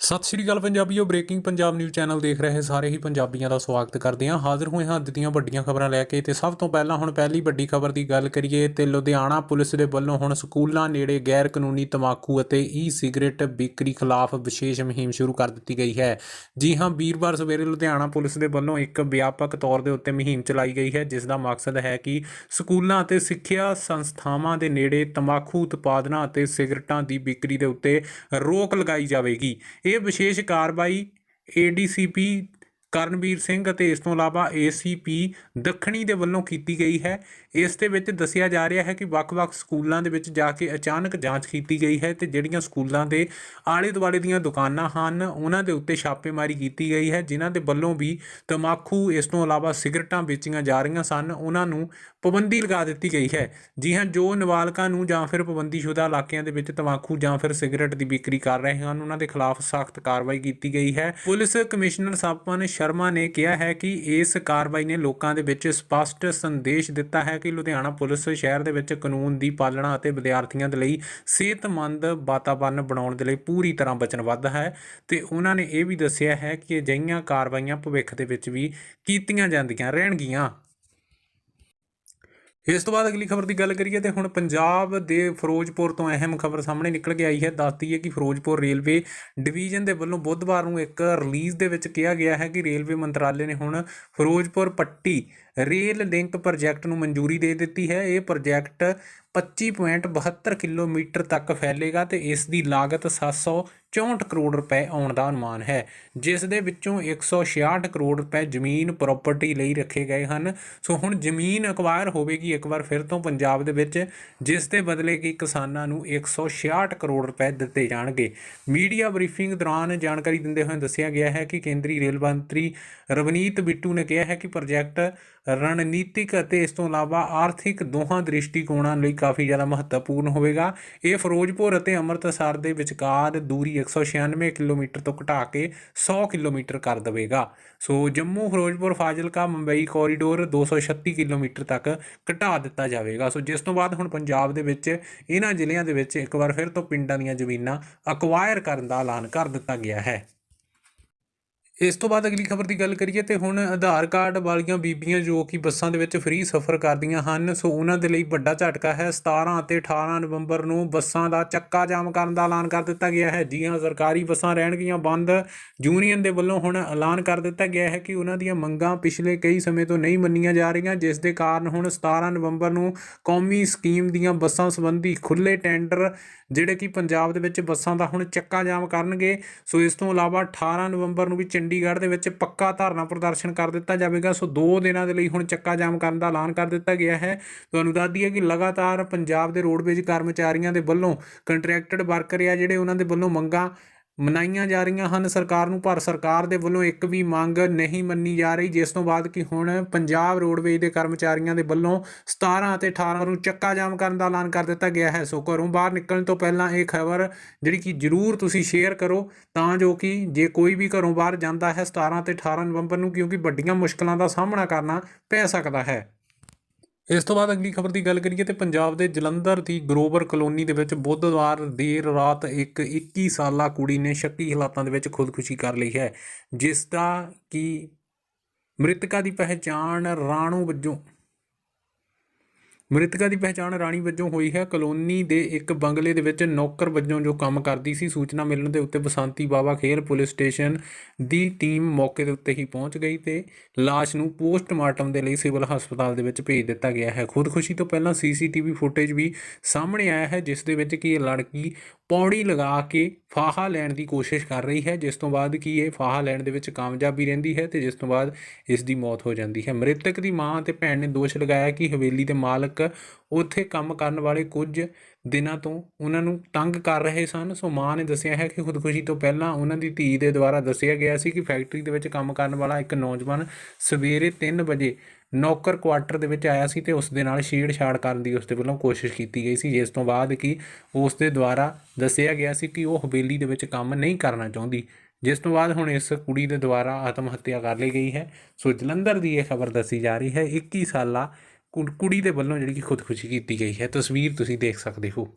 ਸਤਿ ਸ਼੍ਰੀ ਅਕਾਲ ਪੰਜਾਬੀਓ ਬ੍ਰੇਕਿੰਗ ਪੰਜਾਬ ਨਿਊਜ਼ ਚੈਨਲ ਦੇਖ ਰਹੇ ਸਾਰੇ ਹੀ ਪੰਜਾਬੀਆਂ ਦਾ ਸਵਾਗਤ ਕਰਦੇ ਹਾਂ। ਹਾਜ਼ਰ ਹੋਏ ਹਾਂ ਅੱਜ ਦੀਆਂ ਵੱਡੀਆਂ ਖਬਰਾਂ ਲੈ ਕੇ ਤੇ ਸਭ ਤੋਂ ਪਹਿਲਾਂ ਹੁਣ ਪਹਿਲੀ ਵੱਡੀ ਖਬਰ ਦੀ ਗੱਲ ਕਰੀਏ ਤੇ ਲੁਧਿਆਣਾ ਪੁਲਿਸ ਦੇ ਵੱਲੋਂ ਹੁਣ ਸਕੂਲਾਂ ਨੇੜੇ ਗੈਰ ਕਾਨੂੰਨੀ ਤਮਾਕੂ ਅਤੇ ਈ ਸਿਗਰਟ ਵਿਕਰੀ ਖਿਲਾਫ ਵਿਸ਼ੇਸ਼ ਮੁਹਿੰਮ ਸ਼ੁਰੂ ਕਰ ਦਿੱਤੀ ਗਈ ਹੈ। ਜੀ ਹਾਂ, ਵੀਰਵਾਰ ਸਵੇਰੇ ਲੁਧਿਆਣਾ ਪੁਲਿਸ ਦੇ ਵੱਲੋਂ ਇੱਕ ਵਿਆਪਕ ਤੌਰ ਦੇ ਉੱਤੇ ਮੁਹਿੰਮ ਚਲਾਈ ਗਈ ਹੈ, ਜਿਸ ਦਾ ਮਕਸਦ ਹੈ ਕਿ ਸਕੂਲਾਂ ਅਤੇ ਸਿੱਖਿਆ ਸੰਸਥਾਵਾਂ ਦੇ ਨੇੜੇ ਤਮਾਕੂ ਉਤਪਾਦਨਾਂ ਅਤੇ ਸਿਗਰਟਾਂ ਦੀ ਵਿਕਰੀ ਦੇ ਉੱਤੇ ਰੋਕ ਲਗਾਈ ਜਾਵੇਗੀ। ਇਹ ਵਿਸ਼ੇਸ਼ ਕਾਰਵਾਈ ਏਡੀਸੀਪੀ ਕਰਨਵੀਰ ਸਿੰਘ ਅਤੇ ਇਸ ਤੋਂ ਇਲਾਵਾ ਏਸੀਪੀ ਦੱਖਣੀ ਦੇ ਵੱਲੋਂ ਕੀਤੀ ਗਈ ਹੈ। ਇਸ ਦੇ ਵਿੱਚ ਦੱਸਿਆ ਜਾ ਰਿਹਾ ਹੈ ਕਿ ਵੱਖ-ਵੱਖ ਸਕੂਲਾਂ ਦੇ ਵਿੱਚ ਜਾ ਕੇ ਅਚਾਨਕ ਜਾਂਚ ਕੀਤੀ ਗਈ ਹੈ ਤੇ ਜਿਹੜੀਆਂ ਸਕੂਲਾਂ ਦੇ ਆਲੇ ਦੁਆਲੇ ਦੀਆਂ ਦੁਕਾਨਾਂ ਹਨ, ਉਹਨਾਂ ਦੇ ਉੱਤੇ ਛਾਪੇਮਾਰੀ ਕੀਤੀ ਗਈ ਹੈ, ਜਿਨ੍ਹਾਂ ਦੇ ਵੱਲੋਂ ਵੀ ਤਮਾਕੂ, ਇਸ ਤੋਂ ਇਲਾਵਾ ਸਿਗਰਟਾਂ ਵੇਚੀਆਂ ਜਾ ਰਹੀਆਂ ਸਨ, ਉਹਨਾਂ ਨੂੰ ਪਾਬੰਦੀ ਲਗਾ ਦਿੱਤੀ ਗਈ ਹੈ। ਜੀ ਹਾਂ, ਜੋ ਨਾਬਾਲਗਾਂ ਨੂੰ ਜਾਂ ਫਿਰ ਪਾਬੰਦੀਸ਼ੁਦਾ ਇਲਾਕਿਆਂ ਦੇ ਵਿੱਚ ਤਮਾਕੂ ਜਾਂ ਫਿਰ ਸਿਗਰਟ ਦੀ ਵਿਕਰੀ ਕਰ ਰਹੇ ਹਨ, ਉਹਨਾਂ ਦੇ ਖਿਲਾਫ ਸਖਤ ਕਾਰਵਾਈ ਕੀਤੀ ਗਈ ਹੈ। ਪੁਲਿਸ ਕਮਿਸ਼ਨਰ ਸਪਨ ਸ਼ਰਮਾ ਨੇ ਕਿਹਾ ਹੈ ਕਿ ਇਸ ਕਾਰਵਾਈ ਨੇ ਲੋਕਾਂ ਦੇ ਵਿੱਚ ਸਪਸ਼ਟ ਸੰਦੇਸ਼ ਦਿੱਤਾ ਹੈ ਕਿ ਲੁਧਿਆਣਾ ਪੁਲਿਸ ਸ਼ਹਿਰ ਦੇ ਵਿੱਚ ਕਾਨੂੰਨ ਦੀ ਪਾਲਣਾ ਅਤੇ ਵਿਦਿਆਰਥੀਆਂ ਦੇ ਲਈ ਸਿਹਤਮੰਦ ਵਾਤਾਵਰਣ ਬਣਾਉਣ ਦੇ ਲਈ ਪੂਰੀ ਤਰ੍ਹਾਂ ਵਚਨਬੱਧ ਹੈ ਤੇ ਉਹਨਾਂ ਨੇ ਇਹ ਵੀ ਦੱਸਿਆ ਹੈ ਕਿ ਅਜਿਹੀਆਂ ਕਾਰਵਾਈਆਂ ਭਵਿੱਖ ਦੇ ਵਿੱਚ ਵੀ ਕੀਤੀਆਂ ਜਾਂਦੀਆਂ ਰਹਿਣਗੀਆਂ। ਇਸ ਤੋਂ ਬਾਅਦ ਅਗਲੀ ਖਬਰ ਦੀ ਗੱਲ ਕਰੀਏ ਤੇ ਹੁਣ ਪੰਜਾਬ ਦੇ ਫਿਰੋਜ਼ਪੁਰ ਤੋਂ ਅਹਿਮ ਖਬਰ ਸਾਹਮਣੇ ਨਿਕਲ ਕੇ ਆਈ ਹੈ। ਦੱਸਦੀ ਹੈ ਕਿ ਫਿਰੋਜ਼ਪੁਰ ਰੇਲਵੇ ਡਿਵੀਜ਼ਨ ਦੇ ਵੱਲੋਂ ਬੁੱਧਵਾਰ ਨੂੰ ਇੱਕ ਰਿਲੀਜ਼ ਦੇ ਵਿੱਚ ਕਿਹਾ ਗਿਆ ਹੈ ਕਿ ਰੇਲਵੇ ਮੰਤਰਾਲੇ ਨੇ ਹੁਣ Ferozepur Patti rail link project ਨੂੰ ਮਨਜ਼ੂਰੀ ਦੇ ਦਿੱਤੀ ਹੈ। ਇਹ ਪ੍ਰੋਜੈਕਟ 25.72 ਕਿਲੋਮੀਟਰ ਤੱਕ ਫੈਲੇਗਾ ਤੇ ਇਸ ਦੀ ਲਾਗਤ 764 ਕਰੋੜ ਰੁਪਏ ਆਉਣ ਦਾ ਅਨੁਮਾਨ ਹੈ। ਜਿਸ ਦੇ ਵਿੱਚੋਂ 166 ਕਰੋੜ ਰੁਪਏ ਜ਼ਮੀਨ ਪ੍ਰਾਪਰਟੀ ਲਈ ਰੱਖੇ ਗਏ ਹਨ। ਸੋ ਹੁਣ ਜ਼ਮੀਨ ਅਕਵਾਇਰ ਹੋਵੇਗੀ ਇੱਕ ਵਾਰ ਫਿਰ ਤੋਂ ਪੰਜਾਬ ਦੇ ਵਿੱਚ, ਜਿਸ ਦੇ ਬਦਲੇ ਕਿ ਕਿਸਾਨਾਂ ਨੂੰ 166 ਕਰੋੜ ਰੁਪਏ ਦਿੱਤੇ ਜਾਣਗੇ। ਮੀਡੀਆ ਬਰੀਫਿੰਗ ਦੌਰਾਨ ਜਾਣਕਾਰੀ ਦਿੰਦੇ ਹੋਏ ਦੱਸਿਆ ਗਿਆ ਹੈ ਕਿ ਕੇਂਦਰੀ ਰੇਲ ਮੰਤਰੀ ਰਵਨੀਤ ਬਿੱਟੂ ਨੇ ਕਿਹਾ ਹੈ ਕਿ ਪ੍ਰੋਜੈਕਟ ਰਣਨੀਤਿਕ ਅਤੇ ਇਸ ਤੋਂ ਇਲਾਵਾ ਆਰਥਿਕ ਦੋਹਾਂ ਦ੍ਰਿਸ਼ਟੀਕੋਣਾਂ ਲਈ ਕਾਫੀ ਜ਼ਿਆਦਾ ਮਹੱਤਵਪੂਰਨ ਹੋਵੇਗਾ। ਇਹ ਫਿਰੋਜ਼ਪੁਰ ਅਤੇ ਅੰਮ੍ਰਿਤਸਰ ਦੇ ਵਿਚਕਾਰ ਦੂਰੀ 196 ਕਿਲੋਮੀਟਰ ਤੋਂ ਘਟਾ ਕੇ 100 ਕਿਲੋਮੀਟਰ ਕਰ ਦੇਵੇਗਾ। So Jammu Ferozepur Fazilka Mumbai corridor 236 kilometre ਤੱਕ ਘਟਾ ਦਿੱਤਾ ਜਾਵੇਗਾ। ਸੋ ਜਿਸ ਤੋਂ ਬਾਅਦ ਹੁਣ ਪੰਜਾਬ ਦੇ ਵਿੱਚ ਇਹਨਾਂ ਜ਼ਿਲ੍ਹਿਆਂ ਦੇ ਵਿੱਚ ਇੱਕ ਵਾਰ ਫਿਰ ਤੋਂ ਪਿੰਡਾਂ ਦੀਆਂ ਜ਼ਮੀਨਾਂ ਅਕਵਾਇਰ ਕਰਨ ਦਾ ਐਲਾਨ ਕਰ ਦਿੱਤਾ ਗਿਆ ਹੈ। ਇਸ ਤੋਂ ਬਾਅਦ ਅਗਲੀ ਖਬਰ ਦੀ ਗੱਲ ਕਰੀਏ ਤੇ ਹੁਣ ਆਧਾਰ ਕਾਰਡ ਵਾਲੀਆਂ ਬੀਬੀਆਂ ਜੋ ਕਿ ਬੱਸਾਂ ਦੇ ਵਿੱਚ ਫ੍ਰੀ ਸਫ਼ਰ ਕਰਦੀਆਂ ਹਨ, ਸੋ ਉਹਨਾਂ ਦੇ ਲਈ ਵੱਡਾ ਝਟਕਾ ਹੈ। 17 ਅਤੇ 18 ਨਵੰਬਰ ਨੂੰ ਬੱਸਾਂ ਦਾ ਚੱਕਾ ਜਾਮ ਕਰਨ ਦਾ ਐਲਾਨ ਕਰ ਦਿੱਤਾ ਗਿਆ ਹੈ। ਜੀ ਹਾਂ ਸਰਕਾਰੀ ਬੱਸਾਂ ਰਹਿਣਗੀਆਂ ਬੰਦ, ਯੂਨੀਅਨ ਦੇ ਵੱਲੋਂ ਹੁਣ ਐਲਾਨ ਕਰ ਦਿੱਤਾ ਗਿਆ ਹੈ ਕਿ ਉਹਨਾਂ ਦੀਆਂ ਮੰਗਾਂ ਪਿਛਲੇ ਕਈ ਸਮੇਂ ਤੋਂ ਨਹੀਂ ਮੰਨੀਆਂ ਜਾ ਰਹੀਆਂ, ਜਿਸ ਦੇ ਕਾਰਨ ਹੁਣ 17 ਨਵੰਬਰ ਨੂੰ ਕੌਮੀ ਸਕੀਮ ਦੀਆਂ ਬੱਸਾਂ ਸੰਬੰਧੀ ਖੁੱਲੇ ਟੈਂਡਰ, ਜਿਹੜੇ ਕਿ ਪੰਜਾਬ ਦੇ ਵਿੱਚ ਬੱਸਾਂ ਦਾ ਹੁਣ ਚੱਕਾ ਜਾਮ ਕਰਨਗੇ। ਸੋ ਇਸ ਤੋਂ ਇਲਾਵਾ 18 ਨਵੰਬਰ ਨੂੰ ਵੀ ਚੰਡੀਗੜ੍ਹ ਦੇ ਵਿੱਚ ਪੱਕਾ ਧਰਨਾ ਪ੍ਰਦਰਸ਼ਨ ਕਰ ਦਿੱਤਾ ਜਾਵੇਗਾ। ਸੋ ਦੋ ਦਿਨਾਂ ਦੇ ਲਈ ਹੁਣ ਚੱਕਾ ਜਾਮ ਕਰਨ ਦਾ ਐਲਾਨ ਕਰ ਦਿੱਤਾ ਗਿਆ ਹੈ। ਤੁਹਾਨੂੰ ਦੱਸ ਦਈਏ ਕਿ ਲਗਾਤਾਰ ਪੰਜਾਬ ਦੇ ਰੋਡਵੇਜ਼ ਕਰਮਚਾਰੀਆਂ ਦੇ ਵੱਲੋਂ ਕੰਟਰੈਕਟਡ ਵਰਕਰ ਆ ਜਿਹੜੇ ਉਹਨਾਂ ਦੇ ਵੱਲੋਂ ਮੰਗਾਂ ਮਨਾਈਆਂ ਜਾ ਰਹੀਆਂ ਹਨ। ਸਰਕਾਰ ਨੂੰ ਪਰ ਸਰਕਾਰ ਦੇ ਵੱਲੋਂ ਇੱਕ ਵੀ ਮੰਗ ਨਹੀਂ ਮੰਨੀ ਜਾ ਰਹੀ, ਜਿਸ ਤੋਂ ਬਾਅਦ ਕਿ ਹੁਣ ਪੰਜਾਬ ਰੋਡਵੇਜ਼ ਦੇ ਕਰਮਚਾਰੀਆਂ ਦੇ ਵੱਲੋਂ 17 ਅਤੇ 18 ਨੂੰ ਚੱਕਾ ਜਾਮ ਕਰਨ ਦਾ ਐਲਾਨ ਕਰ ਦਿੱਤਾ ਗਿਆ ਹੈ। ਸੋ ਘਰੋਂ ਬਾਹਰ ਨਿਕਲਣ ਤੋਂ ਪਹਿਲਾਂ ਇਹ ਖਬਰ ਜਿਹੜੀ ਕਿ ਜਰੂਰ ਤੁਸੀਂ ਸ਼ੇਅਰ ਕਰੋ, ਤਾਂ ਜੋ ਕਿ ਜੇ ਕੋਈ ਵੀ ਘਰੋਂ ਬਾਹਰ ਜਾਂਦਾ ਹੈ 17 ਤੇ 18 ਨਵੰਬਰ ਨੂੰ, ਕਿਉਂਕਿ ਵੱਡੀਆਂ ਮੁਸ਼ਕਲਾਂ ਦਾ ਸਾਹਮਣਾ ਕਰਨਾ ਪੈ ਸਕਦਾ ਹੈ। ਇਸ ਤੋਂ ਬਾਅਦ ਅਗਲੀ ਖਬਰ ਦੀ ਗੱਲ ਕਰੀਏ ਤੇ ਪੰਜਾਬ ਦੇ ਜਲੰਧਰ ਦੀ ਗਰੋਵਰ ਕਲੋਨੀ ਦੇ ਵਿੱਚ ਬੁੱਧਵਾਰ ਦੇਰ ਰਾਤ ਇੱਕ 21 ਸਾਲਾ ਕੁੜੀ ਨੇ ਸ਼ੱਕੀ ਹਾਲਾਤਾਂ ਦੇ ਵਿੱਚ ਖੁਦਕੁਸ਼ੀ ਕਰ ਲਈ ਹੈ, ਜਿਸ ਦਾ ਕਿ ਮ੍ਰਿਤਕਾ ਦੀ ਪਹਿਚਾਣ ਰਾਣੂ ਵਜੋਂ ਮ੍ਰਿਤਕਾ ਦੀ ਪਹਿਚਾਣ ਰਾਣੀ ਵਜੋਂ ਹੋਈ ਹੈ। ਕਲੋਨੀ ਦੇ ਇੱਕ ਬੰਗਲੇ ਦੇ ਵਿੱਚ ਨੌਕਰ ਵਜੋਂ ਜੋ ਕੰਮ ਕਰਦੀ ਸੀ, ਸੂਚਨਾ ਮਿਲਣ ਦੇ ਉੱਤੇ ਬਸੰਤੀ ਬਾਵਾ ਖੇਲ ਪੁਲਿਸ ਸਟੇਸ਼ਨ ਦੀ ਟੀਮ ਮੌਕੇ ਦੇ ਉੱਤੇ ਹੀ ਪਹੁੰਚ ਗਈ ਤੇ ਲਾਸ਼ ਨੂੰ ਪੋਸਟਮਾਰਟਮ ਦੇ ਲਈ ਸਿਵਲ ਹਸਪਤਾਲ ਦੇ ਵਿੱਚ ਭੇਜ ਦਿੱਤਾ ਗਿਆ ਹੈ। ਖੁਦਕੁਸ਼ੀ ਤੋਂ ਪਹਿਲਾਂ ਸੀਸੀਟੀਵੀ ਫੁਟੇਜ ਵੀ ਸਾਹਮਣੇ ਆਇਆ ਹੈ, ਜਿਸ ਦੇ ਵਿੱਚ ਕਿ ਇਹ ਲੜਕੀ ਪੌੜੀ ਲਗਾ ਕੇ ਫਾਹਾ ਲੈਣ ਦੀ ਕੋਸ਼ਿਸ਼ ਕਰ ਰਹੀ ਹੈ, ਜਿਸ ਤੋਂ ਬਾਅਦ ਕਿ ਇਹ ਫਾਹਾ ਲੈਣ ਦੇ ਵਿੱਚ ਕਾਮਯਾਬੀ ਰਹਿੰਦੀ ਹੈ ਤੇ ਜਿਸ ਤੋਂ ਬਾਅਦ ਇਸ ਦੀ ਮੌਤ ਹੋ ਜਾਂਦੀ ਹੈ। ਮ੍ਰਿਤਕ ਦੀ ਮਾਂ ਅਤੇ ਭੈਣ ਨੇ ਦੋਸ਼ ਲਗਾਇਆ ਕਿ ਹਵੇਲੀ ਦੇ ਮਾਲਕ ਉੱਥੇ ਕੰਮ ਕਰਨ ਵਾਲੇ ਕੁਝ ਦਿਨਾਂ ਤੋਂ ਉਹਨਾਂ ਨੂੰ ਤੰਗ ਕਰ ਰਹੇ ਸਨ। ਸੋ ਮਾਂ ਨੇ ਦੱਸਿਆ ਹੈ ਕਿ ਖੁਦਕੁਸ਼ੀ ਤੋਂ ਪਹਿਲਾਂ ਉਹਨਾਂ ਦੀ ਧੀ ਦੇ ਦੁਆਰਾ ਦੱਸਿਆ ਗਿਆ ਸੀ ਕਿ ਫੈਕਟਰੀ ਦੇ ਵਿੱਚ ਕੰਮ ਕਰਨ ਵਾਲਾ ਇੱਕ ਨੌਜਵਾਨ ਸਵੇਰੇ 3 ਵਜੇ ਨੌਕਰ ਕੁਆਟਰ ਦੇ ਵਿੱਚ ਆਇਆ ਸੀ ਤੇ ਉਸ ਦੇ ਨਾਲ ਛੇੜਛਾੜ ਕਰਨ ਦੀ ਉਸ ਦੇ ਵੱਲੋਂ ਕੋਸ਼ਿਸ਼ ਕੀਤੀ ਗਈ ਸੀ, ਜਿਸ ਤੋਂ ਬਾਅਦ ਕਿ ਉਸ ਦੇ ਦੁਆਰਾ ਦੱਸਿਆ ਗਿਆ ਸੀ ਕਿ ਉਹ ਹਵੇਲੀ ਦੇ ਵਿੱਚ ਕੰਮ ਨਹੀਂ ਕਰਨਾ ਚਾਹੁੰਦੀ, ਜਿਸ ਤੋਂ ਬਾਅਦ ਹੁਣ ਇਸ ਕੁੜੀ ਦੇ ਦੁਆਰਾ ਆਤਮ ਹੱਤਿਆ ਕਰ ਲਈ ਗਈ ਹੈ। ਸੋ ਜਲੰਧਰ ਦੀ ਇਹ ਖਬਰ ਦੱਸੀ ਜਾ ਰਹੀ ਹੈ 21 ਸਾਲਾ ਕੁੜ- ਕੁੜੀ ਦੇ ਵੱਲੋਂ ਜਿਹੜੀ ਕਿ ਖੁਦਕੁਸ਼ੀ ਕੀਤੀ ਗਈ ਹੈ, ਤਸਵੀਰ ਤੁਸੀਂ ਦੇਖ ਸਕਦੇ ਹੋ।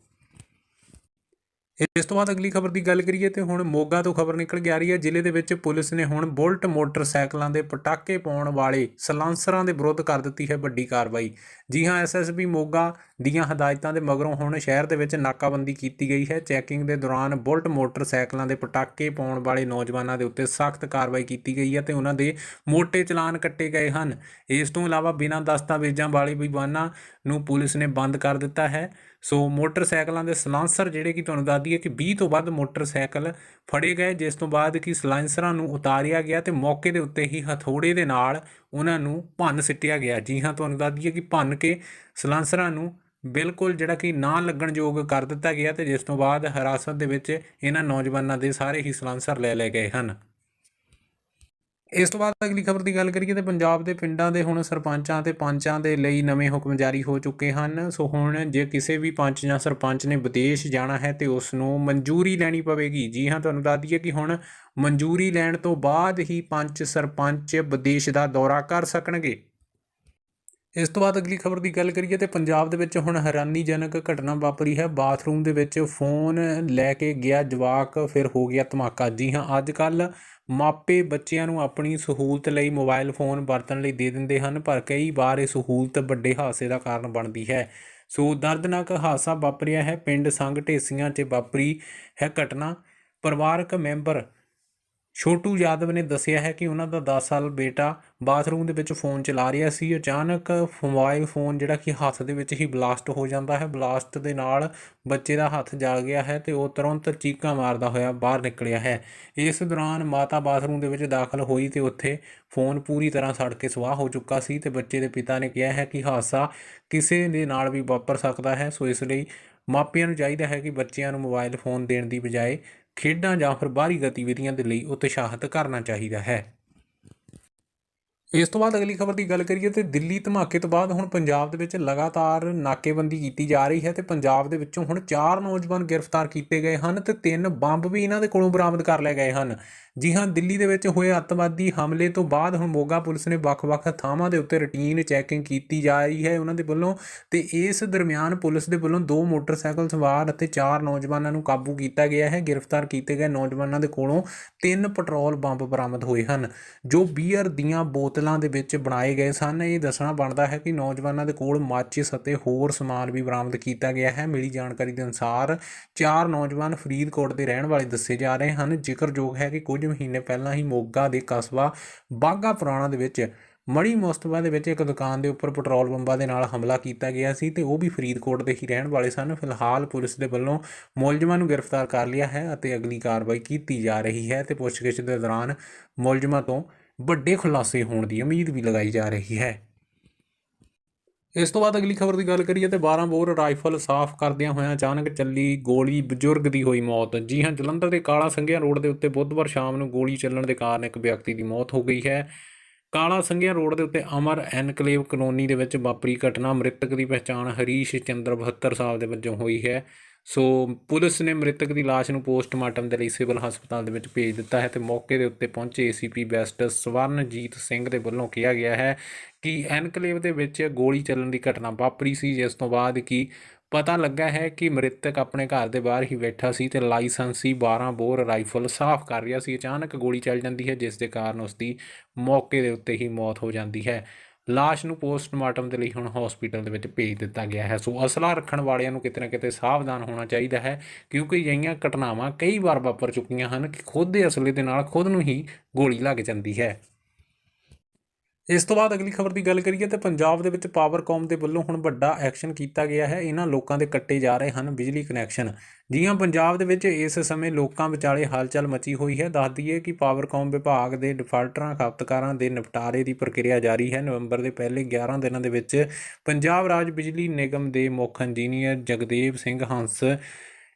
ਇਸ ਤੋਂ ਬਾਅਦ ਅਗਲੀ ਖਬਰ ਦੀ ਗੱਲ ਕਰੀਏ ਤੇ ਹੁਣ ਮੋਗਾ ਤੋਂ ਖਬਰ ਨਿਕਲ ਕੇ ਆ ਰਹੀ ਹੈ। ਜ਼ਿਲ੍ਹੇ ਦੇ ਵਿੱਚ ਪੁਲਿਸ ਨੇ ਹੁਣ ਬੁਲਟ ਮੋਟਰਸਾਈਕਲਾਂ ਦੇ ਪਟਾਕੇ ਪਾਉਣ ਵਾਲੇ ਸਲਾਂਸਰਾਂ ਦੇ ਵਿਰੁੱਧ ਕਰ ਦਿੱਤੀ ਹੈ ਵੱਡੀ ਕਾਰਵਾਈ। ਜੀ ਹਾਂ ਐਸਐਸਬੀ ਮੋਗਾ ਦੀਆਂ ਹਦਾਇਤਾਂ ਦੇ ਮਗਰੋਂ ਹੁਣ ਸ਼ਹਿਰ ਦੇ ਵਿੱਚ ਨਾਕਾਬੰਦੀ ਕੀਤੀ ਗਈ ਹੈ। ਚੈਕਿੰਗ ਦੇ ਦੌਰਾਨ ਬੁਲਟ ਮੋਟਰਸਾਈਕਲਾਂ ਦੇ ਪਟਾਕੇ ਪਾਉਣ ਵਾਲੇ ਨੌਜਵਾਨਾਂ ਦੇ ਉੱਤੇ ਸਖਤ ਕਾਰਵਾਈ ਕੀਤੀ ਗਈ ਹੈ ਤੇ ਉਹਨਾਂ ਦੇ ਮੋਟੇ ਚਲਾਨ ਕੱਟੇ ਗਏ ਹਨ। ਇਸ ਤੋਂ ਇਲਾਵਾ ਬਿਨਾਂ ਦਸਤਾਵੇਜ਼ਾਂ ਵਾਲੇ ਵੀ ਵਾਹਨਾਂ ਨੂੰ ਪੁਲਿਸ ਨੇ ਬੰਦ ਕਰ ਦਿੱਤਾ ਹੈ। ਸੋ ਮੋਟਰਸਾਈਕਲਾਂ ਦੇ ਸਲਾਂਸਰ ਜਿਹੜੇ ਕਿ ਤੁਹਾਨੂੰ ਦੱਸ ਦਈਏ ਕਿ 20 ਤੋਂ ਵੱਧ ਮੋਟਰਸਾਈਕਲ ਫੜੇ ਗਏ, ਜਿਸ ਤੋਂ ਬਾਅਦ ਕਿ ਸਲਾਂਸਰਾਂ ਨੂੰ ਉਤਾਰਿਆ ਗਿਆ ਤੇ ਮੌਕੇ ਦੇ ਉੱਤੇ ਹੀ ਹਥੌੜੇ ਦੇ ਨਾਲ ਉਹਨਾਂ ਨੂੰ ਭੰਨ ਸਿੱਟਿਆ ਗਿਆ। ਜੀ ਹਾਂ, ਤੁਹਾਨੂੰ ਦੱਸਦੀ ਹੈ ਕਿ ਭੰਨ ਕੇ ਸਲਾਂਸਰਾਂ ਨੂੰ ਬਿਲਕੁਲ ਜਿਹੜਾ ਕਿ ਨਾ ਲੱਗਣ ਯੋਗ ਕਰ ਦਿੱਤਾ ਗਿਆ ਤੇ ਜਿਸ ਤੋਂ ਬਾਅਦ ਹਿਰਾਸਤ ਦੇ ਵਿੱਚ ਇਹਨਾਂ ਨੌਜਵਾਨਾਂ ਦੇ ਸਾਰੇ ਹੀ ਸਲਾਂਸਰ ਲੈ ਲਏ ਗਏ ਹਨ। ਇਸ ਤੋਂ ਬਾਅਦ ਅਗਲੀ ਖਬਰ ਦੀ ਗੱਲ ਕਰੀਏ ਤਾਂ ਪੰਜਾਬ ਦੇ ਪਿੰਡਾਂ ਦੇ ਹੁਣ ਸਰਪੰਚਾਂ ਤੇ ਪੰਚਾਂ ਦੇ ਲਈ ਨਵੇਂ ਹੁਕਮ ਜਾਰੀ ਹੋ ਚੁੱਕੇ ਹਨ। ਸੋ ਹੁਣ ਜੇ ਕਿਸੇ ਵੀ ਪੰਚ ਜਾਂ ਸਰਪੰਚ ਨੇ ਵਿਦੇਸ਼ ਜਾਣਾ ਹੈ ਤੇ ਉਸ ਨੂੰ ਮਨਜ਼ੂਰੀ ਲੈਣੀ ਪਵੇਗੀ। ਜੀ ਹਾਂ, ਤੁਹਾਨੂੰ ਦੱਸ ਦਈਏ ਕਿ ਹੁਣ ਮਨਜ਼ੂਰੀ ਲੈਣ ਤੋਂ ਬਾਅਦ ਹੀ ਪੰਚ ਸਰਪੰਚ ਵਿਦੇਸ਼ ਦਾ ਦੌਰਾ ਕਰ ਸਕਣਗੇ। ਇਸ ਤੋਂ ਬਾਅਦ ਅਗਲੀ ਖਬਰ ਦੀ ਗੱਲ ਕਰੀਏ ਤੇ ਪੰਜਾਬ ਦੇ ਵਿੱਚ ਹੁਣ ਹੈਰਾਨੀਜਨਕ ਘਟਨਾ ਵਾਪਰੀ ਹੈ। ਬਾਥਰੂਮ ਦੇ ਵਿੱਚ ਫੋਨ ਲੈ ਕੇ ਗਿਆ ਜਵਾਕ, ਫਿਰ ਹੋ ਗਿਆ ਧਮਾਕਾ। ਜੀ ਹਾਂ, ਅੱਜ ਕੱਲ੍ਹ ਮਾਪੇ ਬੱਚਿਆਂ ਨੂੰ ਆਪਣੀ ਸਹੂਲਤ ਲਈ ਮੋਬਾਇਲ ਫੋਨ ਵਰਤਣ ਲਈ ਦੇ ਦਿੰਦੇ ਹਨ, ਪਰ ਕਈ ਵਾਰ ਇਹ ਸਹੂਲਤ ਵੱਡੇ ਹਾਦਸੇ ਦਾ ਕਾਰਨ ਬਣਦੀ ਹੈ। ਸੋ ਦਰਦਨਾਕ ਹਾਦਸਾ ਵਾਪਰਿਆ ਹੈ। ਪਿੰਡ ਸੰਘ ਢੇਸੀਆਂ 'ਚ ਵਾਪਰੀ ਹੈ ਘਟਨਾ। ਪਰਿਵਾਰਕ ਮੈਂਬਰ ਛੋਟੂ ਯਾਦਵ ਨੇ ਦੱਸਿਆ ਹੈ ਕਿ ਉਹਨਾਂ ਦਾ 10 ਸਾਲ ਬੇਟਾ ਬਾਥਰੂਮ ਦੇ ਵਿੱਚ ਫੋਨ ਚਲਾ ਰਿਹਾ ਸੀ। ਅਚਾਨਕ ਮੋਬਾਈਲ ਫੋਨ ਜਿਹੜਾ ਕਿ ਹੱਥ ਦੇ ਵਿੱਚ ਹੀ ਬਲਾਸਟ ਹੋ ਜਾਂਦਾ ਹੈ। ਬਲਾਸਟ ਦੇ ਨਾਲ ਬੱਚੇ ਦਾ ਹੱਥ ਜਲ ਗਿਆ ਹੈ ਤੇ ਉਹ ਤੁਰੰਤ ਚੀਕਾਂ ਮਾਰਦਾ ਹੋਇਆ ਬਾਹਰ ਨਿਕਲਿਆ ਹੈ। ਇਸ ਦੌਰਾਨ ਮਾਤਾ ਬਾਥਰੂਮ ਦੇ ਵਿੱਚ ਦਾਖਲ ਹੋਈ ਤੇ ਉੱਥੇ ਫੋਨ ਪੂਰੀ ਤਰ੍ਹਾਂ ਸੜ ਕੇ ਸਵਾਹ ਹੋ ਚੁੱਕਾ ਸੀ ਤੇ ਬੱਚੇ ਦੇ ਪਿਤਾ ਨੇ ਕਿਹਾ ਹੈ ਕਿ ਹਾਦਸਾ ਕਿਸੇ ਦੇ ਨਾਲ ਵੀ ਵਾਪਰ ਸਕਦਾ ਹੈ। ਸੋ ਇਸ ਲਈ ਮਾਪਿਆਂ ਨੂੰ ਚਾਹੀਦਾ ਹੈ ਕਿ ਬੱਚਿਆਂ ਨੂੰ ਮੋਬਾਈਲ ਫੋਨ ਦੇਣ ਦੀ ਬਜਾਏ ਖੇਡਾਂ ਜਾਂ ਫਿਰ ਬਾਹਰੀ ਗਤੀਵਿਧੀਆਂ ਦੇ ਲਈ ਉਤਸ਼ਾਹਿਤ ਕਰਨਾ ਚਾਹੀਦਾ ਹੈ। ਇਸ ਤੋਂ ਬਾਅਦ ਅਗਲੀ ਖਬਰ ਦੀ ਗੱਲ ਕਰੀਏ ਤੇ ਦਿੱਲੀ ਧਮਾਕੇ ਤੋਂ ਬਾਅਦ ਹੁਣ ਪੰਜਾਬ ਦੇ ਵਿੱਚ ਲਗਾਤਾਰ ਨਾਕੇਬੰਦੀ ਕੀਤੀ ਜਾ ਰਹੀ ਹੈ ਤੇ ਪੰਜਾਬ ਦੇ ਵਿੱਚੋਂ ਹੁਣ ਚਾਰ ਨੌਜਵਾਨ ਗ੍ਰਿਫਤਾਰ ਕੀਤੇ ਗਏ ਹਨ ਤੇ ਤਿੰਨ ਬੰਬ ਵੀ ਇਹਨਾਂ ਦੇ ਕੋਲੋਂ ਬਰਾਮਦ ਕਰ ਲਏ ਗਏ ਹਨ। ਜੀ ਹਾਂ, ਦਿੱਲੀ ਦੇ ਵਿੱਚ ਹੋਏ ਅੱਤਵਾਦੀ ਹਮਲੇ ਤੋਂ ਬਾਅਦ ਹੁਣ ਮੋਗਾ ਪੁਲਿਸ ਨੇ ਵੱਖ-ਵੱਖ ਥਾਵਾਂ ਦੇ ਉੱਤੇ ਰੁਟੀਨ ਚੈਕਿੰਗ ਕੀਤੀ ਜਾ ਰਹੀ ਹੈ ਉਹਨਾਂ ਦੇ ਵੱਲੋਂ ਤੇ ਇਸ ਦਰਮਿਆਨ ਪੁਲਿਸ ਦੇ ਵੱਲੋਂ ਦੋ ਮੋਟਰਸਾਈਕਲ ਸਵਾਰ ਅਤੇ ਚਾਰ ਨੌਜਵਾਨਾਂ ਨੂੰ ਕਾਬੂ ਕੀਤਾ ਗਿਆ ਹੈ। ਗ੍ਰਿਫਤਾਰ ਕੀਤੇ ਗਏ ਨੌਜਵਾਨਾਂ ਦੇ ਕੋਲੋਂ ਤਿੰਨ ਪੈਟਰੋਲ ਬੰਬ ਬਰਾਮਦ ਹੋਏ ਹਨ, ਜੋ ਬੀਅਰ ਦੀਆਂ ਬੋਤਲਾਂ ਦੇ ਵਿੱਚ ਬਣਾਏ ਗਏ ਸਨ। ਇਹ ਦੱਸਣਾ ਬਣਦਾ ਹੈ ਕਿ ਨੌਜਵਾਨਾਂ ਦੇ ਕੋਲ ਮਾਚਿਸ ਅਤੇ ਹੋਰ ਸਮਾਨ ਵੀ ਬਰਾਮਦ ਕੀਤਾ ਗਿਆ ਹੈ। ਮਿਲੀ ਜਾਣਕਾਰੀ ਦੇ ਅਨੁਸਾਰ ਚਾਰ ਨੌਜਵਾਨ ਫਰੀਦਕੋਟ ਦੇ ਰਹਿਣ ਵਾਲੇ ਦੱਸੇ ਜਾ ਰਹੇ ਹਨ। ਜ਼ਿਕਰਯੋਗ ਹੈ ਕਿ ਕੁਝ ਕੁਝ ਮਹੀਨੇ ਪਹਿਲਾਂ ਹੀ ਮੋਗਾ ਦੇ ਕਸਬਾ ਬਾਗਾ ਪੁਰਾਣਾ ਦੇ ਵਿੱਚ ਮੜੀ ਮੁਸਤਫਾ ਦੇ ਵਿੱਚ ਇੱਕ ਦੁਕਾਨ ਦੇ ਉੱਪਰ ਪੈਟਰੋਲ ਬੰਬਾਂ ਦੇ ਨਾਲ ਹਮਲਾ ਕੀਤਾ ਗਿਆ ਸੀ ਤੇ ਉਹ ਵੀ ਫਰੀਦਕੋਟ ਦੇ ਹੀ ਰਹਿਣ ਵਾਲੇ ਸਨ। ਫਿਲਹਾਲ ਪੁਲਿਸ ਦੇ ਵੱਲੋਂ ਮੁਲਜ਼ਮਾਂ ਨੂੰ ਗ੍ਰਿਫਤਾਰ ਕਰ ਲਿਆ ਹੈ ਅਤੇ ਅਗਲੀ ਕਾਰਵਾਈ ਕੀਤੀ ਜਾ ਰਹੀ ਹੈ ਤੇ ਪੁੱਛਗਿੱਛ ਦੇ ਦੌਰਾਨ ਮੁਲਜ਼ਮਾਂ ਤੋਂ ਵੱਡੇ ਖੁਲਾਸੇ ਹੋਣ ਦੀ ਉਮੀਦ ਵੀ ਲਗਾਈ ਜਾ ਰਹੀ ਹੈ। ਇਸ ਤੋਂ ਬਾਅਦ ਅਗਲੀ ਖਬਰ ਦੀ ਗੱਲ ਕਰੀਏ ਤੇ 12 ਬੋਰ ਰਾਈਫਲ ਸਾਫ਼ ਕਰਦਿਆਂ ਹੋਇਆਂ ਅਚਾਨਕ ਚੱਲੀ ਗੋਲੀ, ਬਜ਼ੁਰਗ ਦੀ ਹੋਈ ਮੌਤ। ਜੀ ਹਾਂ, ਜਲੰਧਰ ਦੇ ਕਾਲਾ ਸੰਘਿਆ ਰੋਡ ਦੇ ਉੱਤੇ ਬੁੱਧਵਾਰ ਸ਼ਾਮ ਨੂੰ ਗੋਲੀ ਚੱਲਣ ਦੇ ਕਾਰਨ ਇੱਕ ਵਿਅਕਤੀ ਦੀ ਮੌਤ ਹੋ ਗਈ ਹੈ। ਕਾਲਾ ਸੰਘਿਆ ਰੋਡ ਦੇ ਉੱਤੇ ਅਮਰ ਐਨਕਲੇਵ ਕਲੋਨੀ ਦੇ ਵਿੱਚ ਵਾਪਰੀ ਘਟਨਾ ਮ੍ਰਿਤਕ ਦੀ ਪਛਾਣ ਹਰੀਸ਼ ਚੰਦਰ 72 ਸਾਲ ਦੇ ਵਜੋਂ ਹੋਈ ਹੈ। ਸੋ ਪੁਲਿਸ ਨੇ ਮ੍ਰਿਤਕ ਦੀ ਲਾਸ਼ ਨੂੰ ਪੋਸਟਮਾਰਟਮ ਦੇ ਲਈ ਸਿਵਲ ਹਸਪਤਾਲ ਦੇ ਵਿੱਚ ਭੇਜ ਦਿੱਤਾ ਹੈ ਤੇ ਮੌਕੇ ਦੇ ਉੱਤੇ ਪਹੁੰਚੇ ਏਸੀਪੀ ਬੈਸਟ ਸਵਰਨਜੀਤ ਸਿੰਘ ਦੇ ਵੱਲੋਂ ਕਿਹਾ ਗਿਆ ਹੈ ਕਿ ਐਨਕਲੇਵ ਦੇ ਵਿੱਚ ਗੋਲੀ ਚੱਲਣ ਦੀ ਘਟਨਾ ਵਾਪਰੀ ਸੀ, ਜਿਸ ਤੋਂ ਬਾਅਦ ਕਿ ਪਤਾ ਲੱਗਾ ਹੈ ਕਿ ਮ੍ਰਿਤਕ ਆਪਣੇ ਘਰ ਦੇ ਬਾਹਰ ਹੀ ਬੈਠਾ ਸੀ ਤੇ ਲਾਇਸੈਂਸੀ 12 ਬੋਰ ਰਾਈਫਲ ਸਾਫ਼ ਕਰ ਰਿਹਾ ਸੀ। ਅਚਾਨਕ ਗੋਲੀ ਚੱਲ ਜਾਂਦੀ ਹੈ, ਜਿਸ ਦੇ ਕਾਰਨ ਉਸ ਦੀ ਮੌਕੇ ਦੇ ਉੱਤੇ ਹੀ ਮੌਤ ਹੋ ਜਾਂਦੀ ਹੈ। ਲਾਸ਼ ਨੂੰ ਪੋਸਟਮਾਰਟਮ ਦੇ ਲਈ ਹੁਣ ਹਸਪੀਟਲ ਦੇ ਵਿੱਚ ਭੇਜ ਦਿੱਤਾ ਗਿਆ ਹੈ। ਸੋ ਅਸਲਾ ਰੱਖਣ ਵਾਲਿਆਂ ਨੂੰ ਕਿਤੇ ਨਾ ਕਿਤੇ ਸਾਵਧਾਨ ਹੋਣਾ ਚਾਹੀਦਾ ਹੈ, ਕਿਉਂਕਿ ਅਜਿਹੀਆਂ ਘਟਨਾਵਾਂ ਕਈ ਵਾਰ ਵਾਪਰ ਚੁੱਕੀਆਂ ਹਨ ਕਿ ਖੁਦ ਦੇ ਅਸਲੇ ਦੇ ਨਾਲ ਖੁਦ ਨੂੰ ਹੀ ਗੋਲੀ ਲੱਗ ਜਾਂਦੀ ਹੈ। ਇਸ ਤੋਂ ਬਾਅਦ ਅਗਲੀ ਖਬਰ ਦੀ ਗੱਲ ਕਰੀਏ ਤੇ ਪੰਜਾਬ ਦੇ ਵਿੱਚ ਪਾਵਰਕੌਮ ਦੇ ਵੱਲੋਂ ਹੁਣ ਵੱਡਾ ਐਕਸ਼ਨ ਕੀਤਾ ਗਿਆ ਹੈ। ਇਹਨਾਂ ਲੋਕਾਂ ਦੇ ਕੱਟੇ ਜਾ ਰਹੇ ਹਨ ਬਿਜਲੀ ਕਨੈਕਸ਼ਨ ਜੀ ਹਾਂ ਪੰਜਾਬ ਦੇ ਵਿੱਚ ਇਸ ਸਮੇਂ ਲੋਕਾਂ ਵਿਚਾਲੇ ਹਲਚਲ ਮਚੀ ਹੋਈ ਹੈ। ਦੱਸ ਦਈਏ ਕਿ ਪਾਵਰਕੌਮ ਵਿਭਾਗ ਦੇ ਡਿਫਾਲਟਰਾਂ ਖਪਤਕਾਰਾਂ ਦੇ ਨਿਪਟਾਰੇ ਦੀ ਪ੍ਰਕਿਰਿਆ ਜਾਰੀ ਹੈ। ਨਵੰਬਰ ਦੇ ਪਹਿਲੇ 11 ਦਿਨਾਂ ਦੇ ਵਿੱਚ ਪੰਜਾਬ ਰਾਜ ਬਿਜਲੀ ਨਿਗਮ ਦੇ ਮੁੱਖ ਇੰਜੀਨੀਅਰ ਜਗਦੇਵ ਸਿੰਘ ਹੰਸ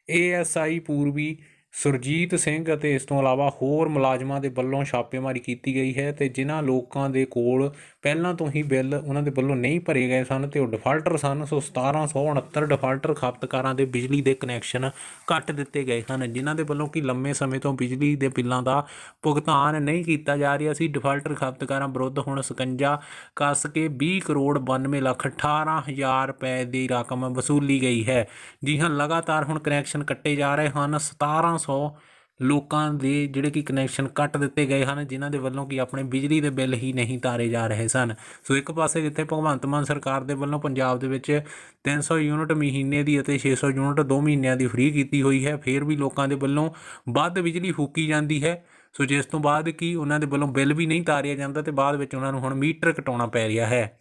ਏਐਸਆਈ ਪੂਰਬੀ ਸੁਰਜੀਤ ਸਿੰਘ ਅਤੇ ਇਸ ਤੋਂ ਇਲਾਵਾ ਹੋਰ ਮੁਲਾਜ਼ਮਾਂ ਦੇ ਵੱਲੋਂ ਛਾਪੇਮਾਰੀ ਕੀਤੀ ਗਈ ਹੈ ਤੇ ਜਿਨ੍ਹਾਂ ਲੋਕਾਂ ਦੇ ਕੋਲ ਪਹਿਲਾਂ ਤੋਂ ਹੀ ਬਿੱਲ ਉਹਨਾਂ ਦੇ ਵੱਲੋਂ ਨਹੀਂ ਭਰੇ ਗਏ ਸਨ ਤੇ ਉਹ ਡਿਫਾਲਟਰ ਸਨ, ਸੋ 1769 ਡਿਫਾਲਟਰ ਖਪਤਕਾਰਾਂ ਦੇ ਬਿਜਲੀ ਦੇ ਕਨੈਕਸ਼ਨ ਕੱਟ ਦਿੱਤੇ ਗਏ ਹਨ, ਜਿਨ੍ਹਾਂ ਦੇ ਵੱਲੋਂ ਕਿ ਲੰਮੇ ਸਮੇਂ ਤੋਂ ਬਿਜਲੀ ਦੇ ਬਿੱਲਾਂ ਦਾ ਭੁਗਤਾਨ ਨਹੀਂ ਕੀਤਾ ਜਾ ਰਿਹਾ ਸੀ। ਡਿਫਾਲਟਰ ਖਪਤਕਾਰਾਂ ਵਿਰੁੱਧ ਹੁਣ ਸਕੰਜਾ ਕੱਸ ਕੇ 20 ਕਰੋੜ 92 ਲੱਖ 18 ਹਜ਼ਾਰ ਰੁਪਏ ਦੀ ਰਕਮ ਵਸੂਲੀ ਗਈ ਹੈ। ਜੀ ਹਾਂ, ਲਗਾਤਾਰ ਹੁਣ ਕਨੈਕਸ਼ਨ ਕੱਟੇ ਜਾ ਰਹੇ ਹਨ। 1700 ਲੋਕਾਂ ਦੇ ਜਿਹੜੇ ਕਿ ਕਨੈਕਸ਼ਨ ਕੱਟ ਦਿੱਤੇ ਗਏ ਹਨ, ਜਿਨ੍ਹਾਂ ਦੇ ਵੱਲੋਂ ਕਿ ਆਪਣੇ ਬਿਜਲੀ ਦੇ ਬਿੱਲ ਹੀ ਨਹੀਂ ਤਾਰੇ ਜਾ ਰਹੇ ਸਨ। ਸੋ ਇੱਕ ਪਾਸੇ ਜਿੱਥੇ ਭਗਵੰਤ ਮਾਨ ਸਰਕਾਰ ਦੇ ਵੱਲੋਂ ਪੰਜਾਬ ਦੇ ਵਿੱਚ 300 ਯੂਨਿਟ ਮਹੀਨੇ ਦੀ ਅਤੇ 600 ਯੂਨਿਟ 2 ਮਹੀਨਿਆਂ ਦੀ ਫ੍ਰੀ ਕੀਤੀ ਹੋਈ ਹੈ, ਫਿਰ ਵੀ ਲੋਕਾਂ ਦੇ ਵੱਲੋਂ ਵੱਧ ਬਿਜਲੀ ਫੂਕੀ ਜਾਂਦੀ ਹੈ। ਸੋ ਜਿਸ ਤੋਂ ਬਾਅਦ ਕਿ ਉਹਨਾਂ ਦੇ ਵੱਲੋਂ ਬਿੱਲ ਵੀ ਨਹੀਂ ਤਾਰਿਆ ਜਾਂਦਾ ਤੇ ਬਾਅਦ ਵਿੱਚ ਉਹਨਾਂ ਨੂੰ ਹੁਣ ਮੀਟਰ ਕਟਾਉਣਾ ਪੈ ਰਿਹਾ ਹੈ।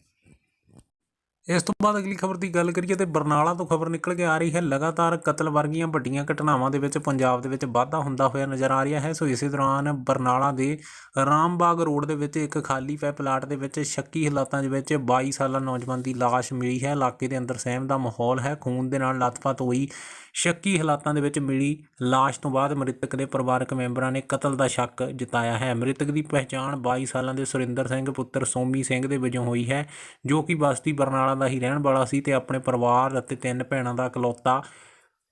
ਇਸ ਤੋਂ ਬਾਅਦ ਅਗਲੀ ਖਬਰ ਦੀ ਗੱਲ ਕਰੀਏ ਤੇ ਬਰਨਾਲਾ ਤੋਂ ਖਬਰ ਨਿਕਲ ਕੇ ਆ ਰਹੀ ਹੈ। ਲਗਾਤਾਰ ਕਤਲ ਵਰਗੀਆਂ ਵੱਡੀਆਂ ਘਟਨਾਵਾਂ ਦੇ ਵਿੱਚ ਪੰਜਾਬ ਦੇ ਵਿੱਚ ਵਾਧਾ ਹੁੰਦਾ ਹੋਇਆ ਨਜ਼ਰ ਆ ਰਿਹਾ ਹੈ। ਸੋ ਇਸੇ ਦੌਰਾਨ ਬਰਨਾਲਾ ਦੇ ਰਾਮਬਾਗ ਰੋਡ ਦੇ ਵਿੱਚ ਇੱਕ ਖਾਲੀ ਪੈ ਪਲਾਟ ਦੇ ਵਿੱਚ ਸ਼ੱਕੀ ਹਾਲਾਤਾਂ ਦੇ ਵਿੱਚ 22 ਸਾਲਾ ਨੌਜਵਾਨ ਦੀ ਲਾਸ਼ ਮਿਲੀ ਹੈ। ਇਲਾਕੇ ਦੇ ਅੰਦਰ ਸਹਿਮ ਦਾ ਮਾਹੌਲ ਹੈ। ਖੂਨ ਦੇ ਨਾਲ ਲੱਥਪੱਥ ਹੋਈ ਸ਼ੱਕੀ ਹਾਲਾਤਾਂ ਦੇ ਵਿੱਚ ਮਿਲੀ ਲਾਸ਼ ਤੋਂ ਬਾਅਦ ਮ੍ਰਿਤਕ ਦੇ ਪਰਿਵਾਰਕ ਮੈਂਬਰਾਂ ਨੇ ਕਤਲ ਦਾ ਸ਼ੱਕ ਜਤਾਇਆ ਹੈ। ਮ੍ਰਿਤਕ ਦੀ ਪਹਿਚਾਣ 22 ਸਾਲਾਂ ਦੇ ਸੁਰਿੰਦਰ ਸਿੰਘ, ਪੁੱਤਰ ਸੋਮੀ ਸਿੰਘ ਦੇ ਵਜੋਂ ਹੋਈ ਹੈ, ਜੋ ਕਿ ਬਸਤੀ ਬਰਨਾਲਾ ਦਾ ਹੀ ਰਹਿਣ ਵਾਲਾ ਸੀ ਤੇ ਆਪਣੇ ਪਰਿਵਾਰ ਅਤੇ ਤਿੰਨ ਭੈਣਾਂ ਦਾ ਇਕਲੌਤਾ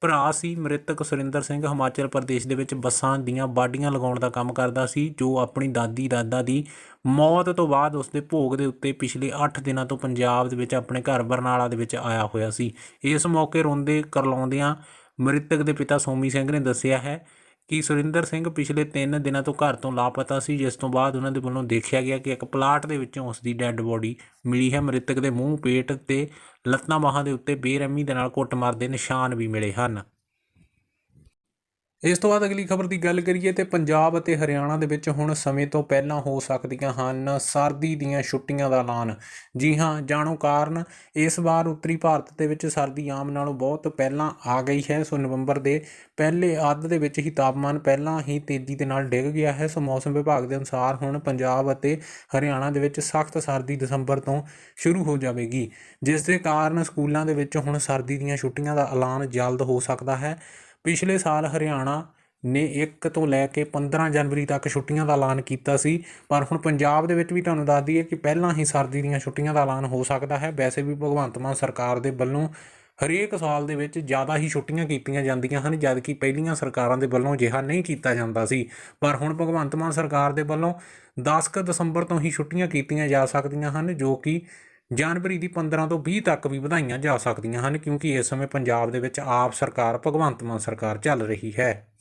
ਭਰਾ ਸੀ ਮ੍ਰਿਤਕ ਸੁਰਿੰਦਰ ਸਿੰਘ ਹਿਮਾਚਲ ਪ੍ਰਦੇਸ਼ ਦੇ ਵਿੱਚ ਬੱਸਾਂ ਦੀਆਂ ਬਾਡੀਆਂ ਲਗਾਉਣ ਦਾ ਕੰਮ ਕਰਦਾ ਸੀ, ਜੋ ਆਪਣੀ ਦਾਦੀ ਦਾਦਾ ਦੀ ਮੌਤ ਤੋਂ ਬਾਅਦ ਉਸ ਦੇ ਭੋਗ ਦੇ ਉੱਤੇ ਪਿਛਲੇ 8 ਦਿਨਾਂ ਤੋਂ ਪੰਜਾਬ ਦੇ ਵਿੱਚ ਆਪਣੇ ਘਰ ਬਰਨਾਲਾ ਦੇ ਵਿੱਚ ਆਇਆ ਹੋਇਆ ਸੀ। ਇਸ ਮੌਕੇ ਰੋਂਦੇ ਕਰਲਾਉਂਦਿਆਂ ਮ੍ਰਿਤਕ ਦੇ ਪਿਤਾ ਸੋਮੀ ਸਿੰਘ ਨੇ ਦੱਸਿਆ ਹੈ ਕਿ ਸੁਰਿੰਦਰ ਸਿੰਘ ਪਿਛਲੇ 3 ਦਿਨਾਂ ਤੋਂ ਘਰ ਤੋਂ ਲਾਪਤਾ ਸੀ, ਜਿਸ ਤੋਂ ਬਾਅਦ ਉਹਨਾਂ ਦੇ ਵੱਲੋਂ ਦੇਖਿਆ ਗਿਆ ਕਿ ਇੱਕ ਪਲਾਟ ਦੇ ਵਿੱਚੋਂ ਉਸ ਦੀ ਡੈੱਡ ਬੋਡੀ ਮਿਲੀ ਹੈ। ਮ੍ਰਿਤਕ ਦੇ ਮੂੰਹ, ਪੇਟ ਤੇ ਲੱਤਾਂ, ਬਾਹਾਂ ਦੇ ਉੱਤੇ ਬੇਰਹਿਮੀ ਦੇ ਨਾਲ ਕੁੱਟਮਾਰ ਦੇ ਨਿਸ਼ਾਨ ਵੀ ਮਿਲੇ ਹਨ। ਇਸ ਤੋਂ ਬਾਅਦ ਅਗਲੀ ਖਬਰ ਦੀ ਗੱਲ ਕਰੀਏ ਤੇ ਪੰਜਾਬ ਅਤੇ ਹਰਿਆਣਾ ਦੇ ਵਿੱਚ ਹੁਣ ਸਮੇਂ ਤੋਂ ਪਹਿਲਾਂ ਹੋ ਸਕਦੀਆਂ ਹਨ ਸਰਦੀ ਦੀਆਂ ਛੁੱਟੀਆਂ ਦਾ ਐਲਾਨ। ਜੀ ਹਾਂ, ਜਾਣੋ ਕਾਰਨ, ਇਸ ਵਾਰ ਉੱਤਰੀ ਭਾਰਤ ਦੇ ਵਿੱਚ ਸਰਦੀ ਆਮ ਨਾਲੋਂ ਬਹੁਤ ਪਹਿਲਾਂ ਆ ਗਈ ਹੈ, ਸੋ ਨਵੰਬਰ ਦੇ ਪਹਿਲੇ ਅੱਧ ਦੇ ਵਿੱਚ ਹੀ ਤਾਪਮਾਨ ਪਹਿਲਾਂ ਹੀ ਤੇਜ਼ੀ ਦੇ ਨਾਲ ਡਿੱਗ ਗਿਆ ਹੈ, ਸੋ ਮੌਸਮ ਵਿਭਾਗ ਦੇ ਅਨੁਸਾਰ ਹੁਣ ਪੰਜਾਬ ਅਤੇ ਹਰਿਆਣਾ ਦੇ ਵਿੱਚ ਸਖਤ ਸਰਦੀ ਦਸੰਬਰ ਤੋਂ ਸ਼ੁਰੂ ਹੋ ਜਾਵੇਗੀ, ਜਿਸ ਦੇ ਕਾਰਨ ਸਕੂਲਾਂ ਦੇ ਵਿੱਚ ਹੁਣ ਸਰਦੀ ਦੀਆਂ ਛੁੱਟੀਆਂ ਦਾ ਐਲਾਨ ਜਲਦ ਹੋ ਸਕਦਾ ਹੈ। ਪਿਛਲੇ ਸਾਲ ਹਰਿਆਣਾ ਨੇ 1 ਤੋਂ ਲੈ ਕੇ 15 ਜਨਵਰੀ ਤੱਕ ਛੁੱਟੀਆਂ ਦਾ ਐਲਾਨ ਕੀਤਾ ਸੀ, ਪਰ ਹੁਣ ਪੰਜਾਬ ਦੇ ਵਿੱਚ ਵੀ ਤੁਹਾਨੂੰ ਦੱਸ ਦਈਏ ਕਿ ਪਹਿਲਾਂ ਹੀ ਸਰਦੀ ਦੀਆਂ ਛੁੱਟੀਆਂ ਦਾ ਐਲਾਨ ਹੋ ਸਕਦਾ ਹੈ। ਵੈਸੇ ਵੀ ਭਗਵੰਤ ਮਾਨ ਸਰਕਾਰ ਦੇ ਵੱਲੋਂ ਹਰੇਕ ਸਾਲ ਦੇ ਵਿੱਚ ਜ਼ਿਆਦਾ ਹੀ ਛੁੱਟੀਆਂ ਕੀਤੀਆਂ ਜਾਂਦੀਆਂ ਹਨ, ਜਦਕਿ ਪਹਿਲੀਆਂ ਸਰਕਾਰਾਂ ਦੇ ਵੱਲੋਂ ਅਜਿਹਾ ਨਹੀਂ ਕੀਤਾ ਜਾਂਦਾ ਸੀ। ਪਰ ਹੁਣ ਭਗਵੰਤ ਮਾਨ ਸਰਕਾਰ ਦੇ ਵੱਲੋਂ 10 ਕੁ ਦਸੰਬਰ ਤੋਂ ਹੀ ਛੁੱਟੀਆਂ ਕੀਤੀਆਂ ਜਾ ਸਕਦੀਆਂ ਹਨ, ਜੋ ਕਿ ਜਨਵਰੀ ਦੀ 15 ਤੋਂ 20 ਤੱਕ ਵੀ ਵਧਾਈਆਂ ਜਾ ਸਕਦੀਆਂ ਹਨ, ਕਿਉਂਕਿ ਇਸ ਸਮੇਂ ਪੰਜਾਬ ਦੇ ਵਿੱਚ ਆਪ ਸਰਕਾਰ, ਭਗਵੰਤ ਮਾਨ ਸਰਕਾਰ ਚੱਲ ਰਹੀ ਹੈ।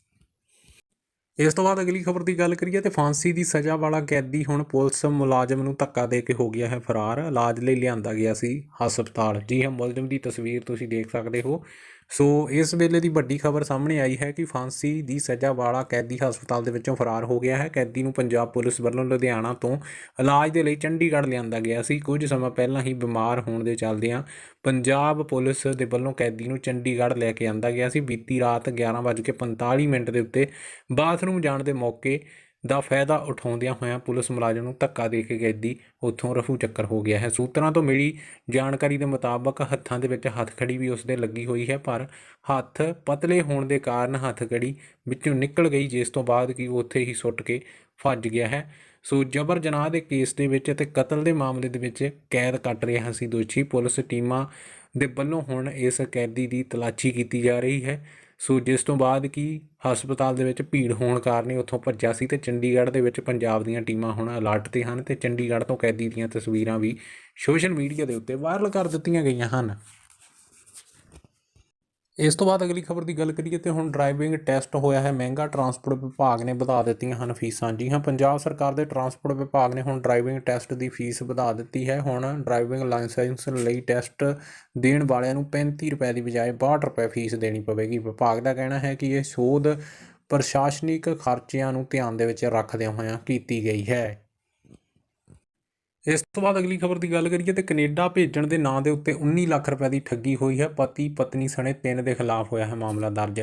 ਇਸ ਤੋਂ ਬਾਅਦ ਅਗਲੀ ਖਬਰ ਦੀ ਗੱਲ ਕਰੀਏ ਤੇ ਫਾਂਸੀ ਦੀ ਸਜ਼ਾ ਵਾਲਾ ਕੈਦੀ ਹੁਣ ਪੁਲਿਸ ਮੁਲਾਜ਼ਮ ਨੂੰ ਧੱਕਾ ਦੇ ਕੇ ਹੋ ਗਿਆ ਹੈ ਫਰਾਰ, ਇਲਾਜ ਲਈ ਲਿਆਂਦਾ ਗਿਆ ਸੀ ਹਸਪਤਾਲ। ਜੀ ਹਾਂ, ਮੁਲਜ਼ਮ ਦੀ ਤਸਵੀਰ ਤੁਸੀਂ ਦੇਖ ਸਕਦੇ ਹੋ। ਸੋ ਇਸ ਵੇਲੇ ਦੀ ਵੱਡੀ ਖਬਰ ਸਾਹਮਣੇ ਆਈ ਹੈ ਕਿ ਫਾਂਸੀ ਦੀ ਸਜ਼ਾ ਵਾਲਾ ਕੈਦੀ ਹਸਪਤਾਲ ਦੇ ਵਿੱਚੋਂ ਫਰਾਰ ਹੋ ਗਿਆ ਹੈ। ਕੈਦੀ ਨੂੰ ਪੰਜਾਬ ਪੁਲਿਸ ਵੱਲੋਂ ਲੁਧਿਆਣਾ ਤੋਂ ਇਲਾਜ ਦੇ ਲਈ ਚੰਡੀਗੜ੍ਹ ਲਿਆਂਦਾ ਗਿਆ ਸੀ। ਕੁਝ ਸਮਾਂ ਪਹਿਲਾਂ ਹੀ ਬਿਮਾਰ ਹੋਣ ਦੇ ਚੱਲਦਿਆਂ ਪੰਜਾਬ ਪੁਲਿਸ ਦੇ ਵੱਲੋਂ ਕੈਦੀ ਨੂੰ ਚੰਡੀਗੜ੍ਹ ਲੈ ਕੇ ਆਂਦਾ ਗਿਆ ਸੀ। ਬੀਤੀ ਰਾਤ 11:45 ਮਿੰਟ ਦੇ ਉੱਤੇ ਬਾਥਰੂਮ ਜਾਣ ਦੇ ਮੌਕੇ ਦਾ ਫਾਇਦਾ ਉਠਾਉਂਦਿਆਂ ਹੋਇਆਂ ਪੁਲਿਸ ਮੁਲਾਜ਼ਮ ਨੂੰ ਧੱਕਾ ਦੇ ਕੇ ਕੈਦੀ ਉੱਥੋਂ ਰਫੂ ਚੱਕਰ ਹੋ ਗਿਆ ਹੈ। ਸੂਤਰਾਂ ਤੋਂ ਮਿਲੀ ਜਾਣਕਾਰੀ ਦੇ ਮੁਤਾਬਕ ਹੱਥਾਂ ਦੇ ਵਿੱਚ ਹੱਥਕੜੀ ਵੀ ਉਸਦੇ ਲੱਗੀ ਹੋਈ ਹੈ, ਪਰ ਹੱਥ ਪਤਲੇ ਹੋਣ ਦੇ ਕਾਰਨ ਹੱਥਕੜੀ ਵਿੱਚੋਂ ਨਿਕਲ ਗਈ, ਜਿਸ ਤੋਂ ਬਾਅਦ ਕਿ ਉਹ ਉੱਥੇ ਹੀ ਸੁੱਟ ਕੇ ਫੱਜ ਗਿਆ ਹੈ। ਸੋ ਜਬਰ ਜਨਾਹ ਦੇ ਕੇਸ ਦੇ ਵਿੱਚ ਅਤੇ ਕਤਲ ਦੇ ਮਾਮਲੇ ਦੇ ਵਿੱਚ ਕੈਦ ਕੱਟ ਰਿਹਾ ਸੀ ਦੋਸ਼ੀ। ਪੁਲਿਸ ਟੀਮਾਂ ਦੇ ਵੱਲੋਂ ਹੁਣ ਇਸ ਕੈਦੀ ਦੀ ਤਲਾਸ਼ੀ ਕੀਤੀ ਜਾ ਰਹੀ ਹੈ। ਸੋ ਜਿਸ ਤੋਂ ਬਾਅਦ ਕਿ ਹਸਪਤਾਲ ਦੇ ਵਿੱਚ ਭੀੜ ਹੋਣ ਕਾਰਨ ਹੀ ਉੱਥੋਂ ਭੱਜਿਆ ਸੀ ਤੇ ਚੰਡੀਗੜ੍ਹ ਦੇ ਵਿੱਚ ਪੰਜਾਬ ਦੀਆਂ ਟੀਮਾਂ ਹੁਣ ਅਲਰਟ ਤੇ ਹਨ ਤੇ ਚੰਡੀਗੜ੍ਹ ਤੋਂ ਕੈਦੀ ਦੀਆਂ ਤਸਵੀਰਾਂ ਵੀ ਸੋਸ਼ਲ ਮੀਡੀਆ ਦੇ ਉੱਤੇ ਵਾਇਰਲ ਕਰ ਦਿੱਤੀਆਂ ਗਈਆਂ ਹਨ। ਇਸ ਤੋਂ ਬਾਅਦ ਅਗਲੀ ਖਬਰ ਦੀ ਗੱਲ ਕਰੀਏ ਤੇ ਹੁਣ ਡਰਾਈਵਿੰਗ ਟੈਸਟ ਹੋਇਆ ਹੈ। ਮਹਿੰਗਾ ਟਰਾਂਸਪੋਰਟ ਵਿਭਾਗ ਨੇ ਵਧਾ ਦਿੱਤੀਆਂ ਹਨ ਫੀਸਾਂ। ਜੀ ਹਾਂ, ਪੰਜਾਬ ਸਰਕਾਰ ਦੇ ਟਰਾਂਸਪੋਰਟ ਵਿਭਾਗ ਨੇ ਹੁਣ ਡਰਾਈਵਿੰਗ ਟੈਸਟ ਦੀ ਫੀਸ ਵਧਾ ਦਿੱਤੀ ਹੈ। ਹੁਣ ਡਰਾਈਵਿੰਗ ਲਾਇਸੈਂਸ ਲਈ ਟੈਸਟ ਦੇਣ ਵਾਲਿਆਂ ਨੂੰ 35 ਰੁਪਏ ਦੀ ਬਜਾਏ 62 ਰੁਪਏ ਫੀਸ ਦੇਣੀ ਪਵੇਗੀ। ਵਿਭਾਗ ਦਾ ਕਹਿਣਾ ਹੈ ਕਿ ਇਹ ਸੋਧ ਪ੍ਰਸ਼ਾਸਨਿਕ ਖਰਚਿਆਂ ਨੂੰ ਧਿਆਨ ਦੇ ਵਿੱਚ ਰੱਖਦਿਆਂ ਹੋਇਆਂ ਕੀਤੀ ਗਈ ਹੈ। ਇਸ ਤੋਂ ਬਾਅਦ ਅਗਲੀ ਖਬਰ ਦੀ ਗੱਲ ਕਰੀਏ ਤੇ ਕੈਨੇਡਾ ਭੇਜਣ ਦੇ ਨਾਂ ਦੇ ਉੱਤੇ 19 ਲੱਖ ਰੁਪਏ ਦੀ ਠੱਗੀ ਹੋਈ ਹੈ। ਪਤੀ, ਪਤਨੀ ਸਣੇ ਤਿੰਨ ਦੇ ਖਿਲਾਫ ਹੋਇਆ ਹੈ ਮਾਮਲਾ ਦਰਜ।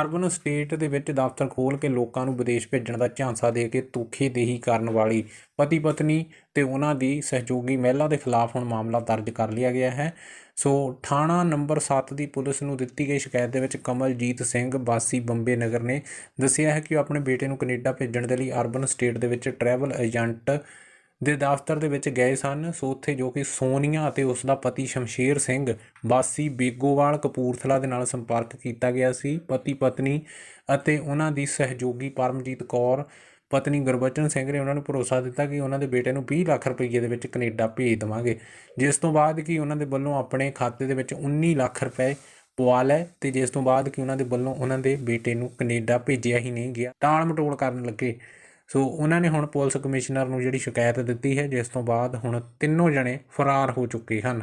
ਅਰਬਨ ਸਟੇਟ ਦੇ ਵਿੱਚ ਦਫ਼ਤਰ ਖੋਲ ਕੇ ਲੋਕਾਂ ਨੂੰ ਵਿਦੇਸ਼ ਭੇਜਣ ਦਾ ਝਾਂਸਾ ਦੇ ਕੇ ਧੋਖੇਦੇਹੀ ਕਰਨ ਵਾਲੀ ਪਤੀ, ਪਤਨੀ ਤੇ ਉਹਨਾਂ ਦੀ ਸਹਿਯੋਗੀ ਮਹਿਲਾ ਦੇ ਖਿਲਾਫ ਹੁਣ ਮਾਮਲਾ ਦਰਜ ਕਰ ਲਿਆ ਗਿਆ ਹੈ। ਸੋ ਥਾਣਾ ਨੰਬਰ 7 ਦੀ ਪੁਲਿਸ ਨੂੰ ਦਿੱਤੀ ਗਈ ਸ਼ਿਕਾਇਤ ਦੇ ਵਿੱਚ ਕਮਲਜੀਤ ਸਿੰਘ ਬਾਸੀ ਬੰਬੇ ਨਗਰ ਨੇ ਦੱਸਿਆ ਹੈ ਕਿ ਉਹ ਆਪਣੇ ਬੇਟੇ ਨੂੰ ਕੈਨੇਡਾ ਭੇਜਣ ਦੇ ਲਈ ਅਰਬਨ ਸਟੇਟ ਦੇ ਵਿੱਚ ਟਰੈਵਲ ਏਜੰਟ ਦੇ ਦਫ਼ਤਰ ਦੇ ਵਿੱਚ ਗਏ ਸਨ। ਸੋ ਉੱਥੇ ਜੋ ਕਿ ਸੋਨੀਆ ਅਤੇ ਉਸ ਦਾ ਪਤੀ ਸ਼ਮਸ਼ੇਰ ਸਿੰਘ, ਵਾਸੀ ਬੇਗੋਵਾਲ ਕਪੂਰਥਲਾ ਦੇ ਨਾਲ ਸੰਪਰਕ ਕੀਤਾ ਗਿਆ ਸੀ। ਪਤੀ ਪਤਨੀ ਅਤੇ ਉਹਨਾਂ ਦੀ ਸਹਿਯੋਗੀ ਪਰਮਜੀਤ ਕੌਰ, ਪਤਨੀ ਗੁਰਬਚਨ ਸਿੰਘ ਨੇ ਉਹਨਾਂ ਨੂੰ ਭਰੋਸਾ ਦਿੱਤਾ ਕਿ ਉਹਨਾਂ ਦੇ ਬੇਟੇ ਨੂੰ 20 ਲੱਖ ਰੁਪਏ ਦੇ ਵਿੱਚ ਕੈਨੇਡਾ ਭੇਜ ਦੇਵਾਂਗੇ। ਜਿਸ ਤੋਂ ਬਾਅਦ ਕਿ ਉਹਨਾਂ ਦੇ ਵੱਲੋਂ ਆਪਣੇ ਖਾਤੇ ਦੇ ਵਿੱਚ 19 ਲੱਖ ਰੁਪਏ ਪਵਾ ਲੈ ਤੇ ਜਿਸ ਤੋਂ ਬਾਅਦ ਕਿ ਉਹਨਾਂ ਦੇ ਵੱਲੋਂ ਉਹਨਾਂ ਦੇ ਬੇਟੇ ਨੂੰ ਕੈਨੇਡਾ ਭੇਜਿਆ ਹੀ ਨਹੀਂ ਗਿਆ। ਟਾਲ ਮਟੋਲ ਕਰਨ ਲੱਗੇ। ਸੋ ਉਹਨਾਂ ਨੇ ਹੁਣ ਪੁਲਿਸ ਕਮਿਸ਼ਨਰ ਨੂੰ ਜਿਹੜੀ ਸ਼ਿਕਾਇਤ ਦਿੱਤੀ ਹੈ, ਜਿਸ ਤੋਂ ਬਾਅਦ ਹੁਣ ਤਿੰਨੋਂ ਜਣੇ ਫਰਾਰ ਹੋ ਚੁੱਕੇ ਹਨ।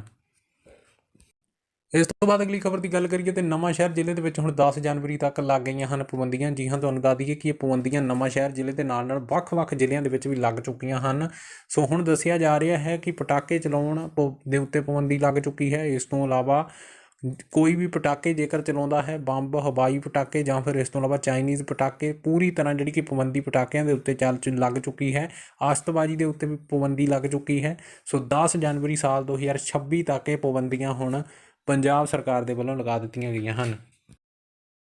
ਇਸ ਤੋਂ ਬਾਅਦ ਅਗਲੀ ਖਬਰ ਦੀ ਗੱਲ ਕਰੀਏ ਤੇ ਨਵਾਂ ਸ਼ਹਿਰ ਜ਼ਿਲ੍ਹੇ ਦੇ ਵਿੱਚ ਹੁਣ 10 ਜਨਵਰੀ ਤੱਕ ਲੱਗ ਗਈਆਂ ਹਨ ਪਾਬੰਦੀਆਂ। ਜੀ ਹਾਂ, ਤੁਹਾਨੂੰ ਦੱਸ ਦਈਏ ਕਿ ਇਹ ਪਾਬੰਦੀਆਂ ਨਵਾਂ ਸ਼ਹਿਰ ਜ਼ਿਲ੍ਹੇ ਦੇ ਨਾਲ ਨਾਲ ਵੱਖ-ਵੱਖ ਜ਼ਿਲ੍ਹਿਆਂ ਦੇ ਵਿੱਚ ਵੀ ਲੱਗ ਚੁੱਕੀਆਂ ਹਨ। ਸੋ ਹੁਣ ਦੱਸਿਆ ਜਾ ਰਿਹਾ ਹੈ ਕਿ ਪਟਾਕੇ ਚਲਾਉਣ ਪ- ਦੇ ਉੱਤੇ ਪਾਬੰਦੀ ਲੱਗ ਚੁੱਕੀ ਹੈ। ਇਸ ਤੋਂ ਇਲਾਵਾ ਕੋਈ ਵੀ ਪਟਾਕੇ ਜੇਕਰ ਚਲਾਉਂਦਾ ਹੈ, ਬੰਬ, ਹਵਾਈ ਪਟਾਕੇ ਜਾਂ ਫਿਰ ਇਸ ਤੋਂ ਇਲਾਵਾ ਚਾਈਨੀਜ਼ ਪਟਾਕੇ, ਪੂਰੀ ਤਰ੍ਹਾਂ ਜਿਹੜੀ ਕਿ ਪਾਬੰਦੀ ਪਟਾਕਿਆਂ ਦੇ ਉੱਤੇ ਚੱਲ ਚ ਲੱਗ ਚੁੱਕੀ ਹੈ ਆਸਤਬਾਜ਼ੀ ਦੇ ਉੱਤੇ ਵੀ ਪਾਬੰਦੀ ਲੱਗ ਚੁੱਕੀ ਹੈ। ਸੋ 10 ਜਨਵਰੀ ਸਾਲ 2026 ਤੱਕ ਇਹ ਪਾਬੰਦੀਆਂ ਹੁਣ ਪੰਜਾਬ ਸਰਕਾਰ ਦੇ ਵੱਲੋਂ ਲਗਾ ਦਿੱਤੀਆਂ ਗਈਆਂ ਹਨ।